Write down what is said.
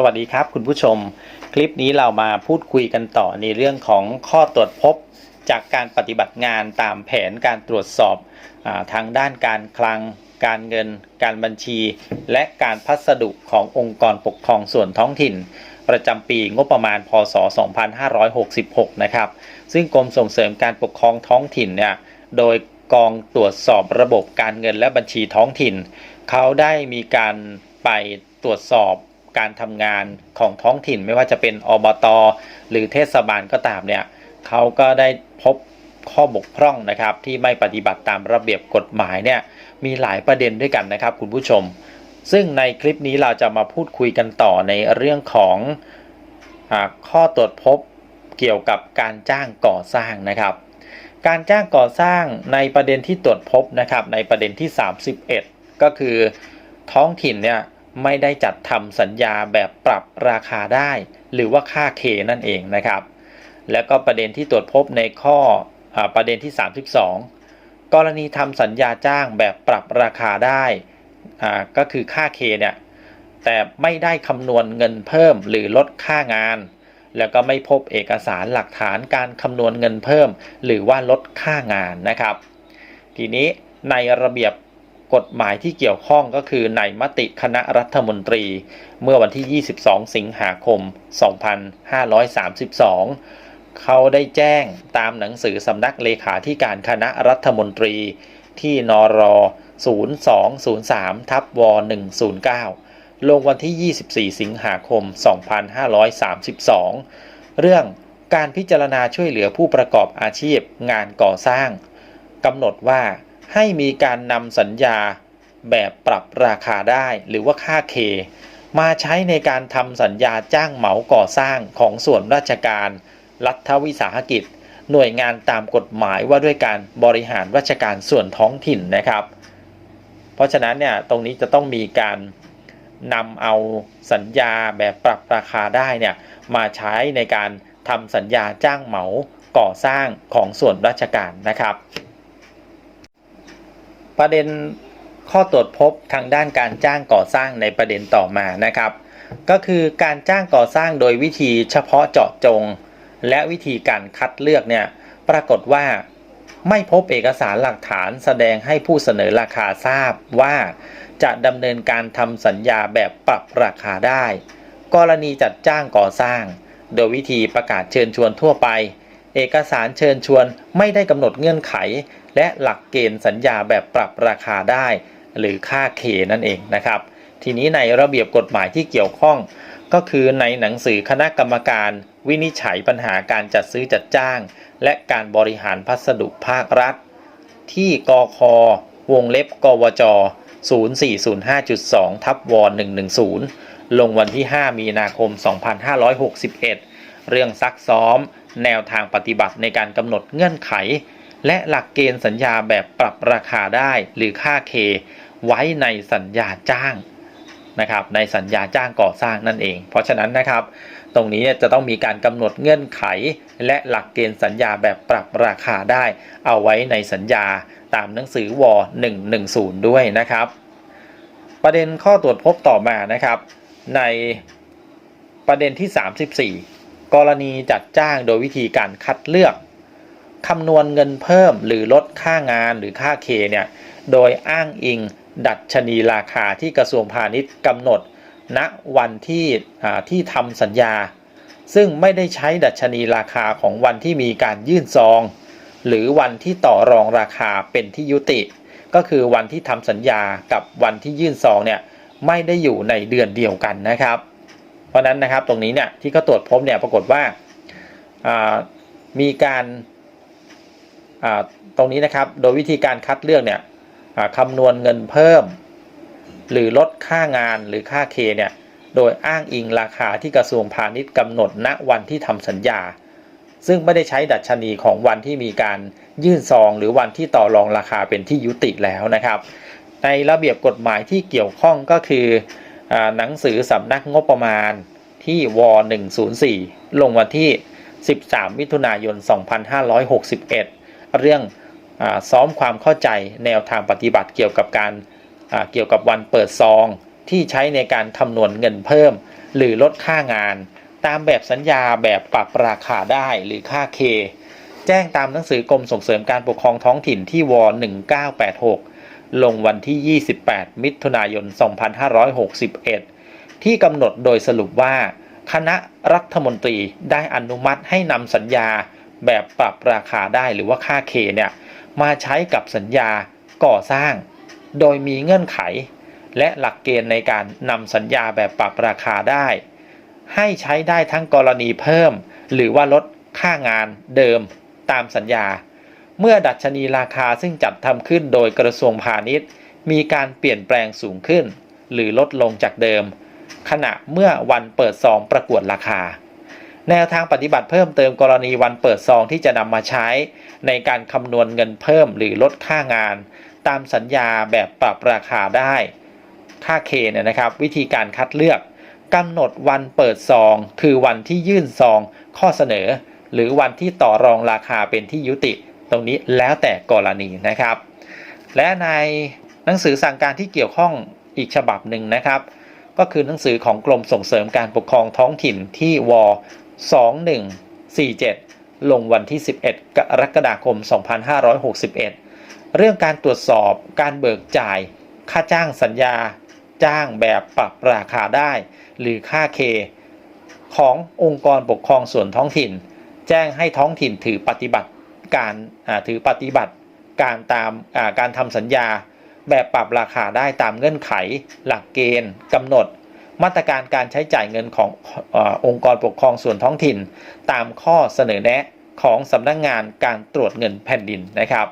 สวัสดีครับคุณผู้ชม คลิปนี้เรามาพูดคุยกันต่อในเรื่องของข้อตรวจพบจากการปฏิบัติงานตามแผนการตรวจสอบอทางด้านการคลัง การเงิน การบัญชี และการพัสดุขององค์กรปกครองส่วนท้องถิ่น ประจำปีงบประมาณพศ 2566 นะครับซึ่งกรมส่งเสริมการปกครองท้องถิ่นเนี่ยโดยกองตรวจสอบระบบการเงินและบัญชีท้องถิ่น เขาได้มีการไปตรวจสอบ การทำงานของท้องถิ่นไม่ว่าจะเป็นอบตหรือเทศบาลก็ตามเนี่ยเขาก็ได้พบข้อบกพร่องนะครับ ที่ไม่ปฏิบัติตามระเบียบกฎหมายเนี่ยมีหลายประเด็นด้วยกันนะครับ คุณผู้ชม ซึ่งในคลิปนี้เราจะมาพูดคุยกันต่อในเรื่องของอข้อตรวจพบเกี่ยวกับการจ้างก่อสร้างนะครับ การจ้างก่อสร้างในประเด็นที่ตรวจพบนะครับในประเด็นที่ 31 ก็คือท้องถิ่นเนี่ย ไม่ได้จัดทำสัญญาแบบปรับราคาได้ หรือว่าค่าเคนั่นเองนะครับ แล้วก็ประเด็นที่ตรวจพบในข้ออประเด็นที่ 32 กรณีทำสัญญาจ้างแบบปรับราคาได้ก็คือค่าเคเนี่ยแต่ไม่ได้คำนวณเงินเพิ่มหรือลดค่างาน แล้วก็ไม่พบเอกสารหลักฐานการคำนวณเงินเพิ่ม หรือว่าลดค่างานนะครับ ทีนี้ในระเบียบ กฎหมายที่เกี่ยวข้องก็คือในมติคณะรัฐมนตรี เมื่อวันที่ 22 สิงหาคม 2532 เขาได้แจ้งตามหนังสือสำนักเลขาธิการคณะรัฐมนตรีที่นร0203ทับว109 ลงวันที่ 24 สิงหาคม 2532 เรื่องการพิจารณาช่วยเหลือผู้ประกอบอาชีพงานก่อสร้างกำหนดว่า ให้มีการนำสัญญาแบบปรับราคาได้หรือว่าค่าเค มาใช้ในการทำสัญญาจ้างเหมาก่อสร้างของส่วนราชการ รัฐวิสาหกิจ หน่วยงานตามกฎหมายว่าด้วยการบริหารราชการส่วนท้องถิ่นนะครับ เพราะฉะนั้นเนี่ยตรงนี้จะต้องมีการนำเอาสัญญาแบบปรับราคาได้เนี่ยมาใช้ในการทำสัญญาจ้างเหมาก่อสร้างของส่วนราชการนะครับ ประเด็นข้อตรวจพบทางด้านการจ้างก่อสร้างในประเด็นต่อมานะครับ ก็คือการจ้างก่อสร้างโดยวิธีเฉพาะเจาะจง และวิธีการคัดเลือกเนี่ยปรากฏว่าไม่พบเอกสารหลักฐานแสดงให้ผู้เสนอราคาทราบว่าจะดำเนินการทำสัญญาแบบปรับราคาได้ กรณีจัดจ้างก่อสร้าง โดยวิธีประกาศเชิญชวนทั่วไป เอกสารเชิญชวนไม่ได้กำหนดเงื่อนไข และหลักเกณฑ์สัญญาแบบปรับราคาได้ หรือค่าเคนั่นเองนะครับ ทีนี้ในระเบียบกฎหมายที่เกี่ยวข้องก็คือในหนังสือคณะกรรมการวินิจฉัยปัญหาการจัดซื้อจัดจ้าง และการบริหารพัสดุภาครัฐ ที่กควงเล็บกวจ 0405.2 ทับว110 ลงวันที่ 5 มีนาคม 2561 เรื่องซักซ้อม แนวทางปฏิบัติในการกำหนดเงื่อนไข และหลักเกณฑ์สัญญาแบบปรับราคาได้หรือค่าเคไว้ในสัญญาจ้างนะครับในสัญญาจ้างก่อสร้างนั่นเอง เพราะฉะนั้นนะครับ ตรงนี้จะต้องมีการกำหนดเงื่อนไข และหลักเกณฑ์สัญญาแบบปรับราคาได้ เอาไว้ในสัญญาตามหนังสือว110 ด้วยนะครับ ประเด็นข้อตรวจพบต่อมานะครับ ในประเด็นที่ 34 กรณีจัดจ้างโดยวิธีการคัดเลือก คำนวณเงินเพิ่มหรือลดค่างานหรือค่าเคเนี่ยโดยอ้างอิงดัชนีราคาที่กระทรวงพาณิชย์กำหนดณวันที่ที่ทำสัญญา ซึ่งไม่ได้ใช้ดัชนีราคาของวันที่มีการยื่นซอง หรือวันที่ต่อรองราคาเป็นที่ยุติ ก็คือวันที่ทำสัญญากับวันที่ยื่นซองเนี่ยไม่ได้อยู่ในเดือนเดียวกันนะครับ เพราะนั้นนะครับตรงนี้เนี่ยที่เขาตรวจพบเนี่ยปรากฏว่ามีการ ตรงนี้นะครับโดยวิธีการคัดเลือกเนี่ยคำนวณเงินเพิ่ม หรือลดค่างานหรือค่าเคเนี่ยโดยอ้างอิงราคาที่กระทรวงพาณิชย์กำหนดณวันที่ทำสัญญา ซึ่งไม่ได้ใช้ดัชนีของวันที่มีการยื่นซอง หรือวันที่ต่อรองราคาเป็นที่ยุติแล้วนะครับ ในระเบียบกฎหมายที่เกี่ยวข้องก็คืออหนังสือสำนักงบประมาณที่ว 104 ลงวันที่ 13 มิถุนายน 2561 เรื่องอซ้อมความเข้าใจแนวทางปฏิบัติเกี่ยวกับการเกี่ยวกับวันเปิดซอง ที่ใช้ในการคำนวณเงินเพิ่ม หรือลดค่างาน ตามแบบสัญญาแบบปรับราคาได้หรือค่าเคแจ้งตามหนังสือกรมส่งเสริมการปกครองท้องถิ่นที่ว1986 ลงวันที่ 28 มิถุนายน 2561 ที่กำหนดโดยสรุปว่า คณะรัฐมนตรีได้อนุมัติให้นำสัญญา แบบปรับราคาได้หรือว่าค่าเคเนี่ยมาใช้กับสัญญาก่อสร้าง โดยมีเงื่อนไข และหลักเกณฑ์ในการนำสัญญาแบบปรับราคาได้ ให้ใช้ได้ทั้งกรณีเพิ่ม หรือว่าลดค่างานเดิมตามสัญญา เมื่อดัชนีราคาซึ่งจัดทำขึ้นโดยกระทรวงพาณิชย์ มีการเปลี่ยนแปลงสูงขึ้น หรือลดลงจากเดิม ขณะเมื่อวันเปิดซองประกวดราคา แนวทางปฏิบัติเพิ่มเติมกรณีวันเปิดซองที่จะนำมาใช้ ในการคำนวณเงินเพิ่มหรือลดค่างาน ตามสัญญาแบบปรับราคาได้ ค่าเคเนี่ยนะครับ วิธีการคัดเลือกกำหนดวันเปิดซอง คือวันที่ยื่นซอง ข้อเสนอ หรือวันที่ต่อรองราคาเป็นที่ยุติ ตรงนี้แล้วแต่กรณีนะครับ และในหนังสือสั่งการที่เกี่ยวข้องอีกฉบับหนึ่งนะครับ ก็คือหนังสือของกรมส่งเสริมการปกครองท้องถิ่นที่ว 2147 ลงวันที่ 11 กรกฎาคม 2561 เรื่องการตรวจสอบการเบิกจ่าย ค่าจ้างสัญญา จ้างแบบปรับราคาได้ หรือค่าเค ขององค์กรปกครองส่วนท้องถิ่น แจ้งให้ท้องถิ่นถือปฏิบัติการถือปฏิบัติการตามการทำสัญญา แบบปรับราคาได้ตามเงื่อนไข หลักเกณฑ์กำหนด มาตรการการใช้จ่ายเงินของออองค์กรปกครองส่วนท้องถิ่น ตามข้อเสนอแนะของสำนักงงานการตรวจเงินแผ่นดินนะครับ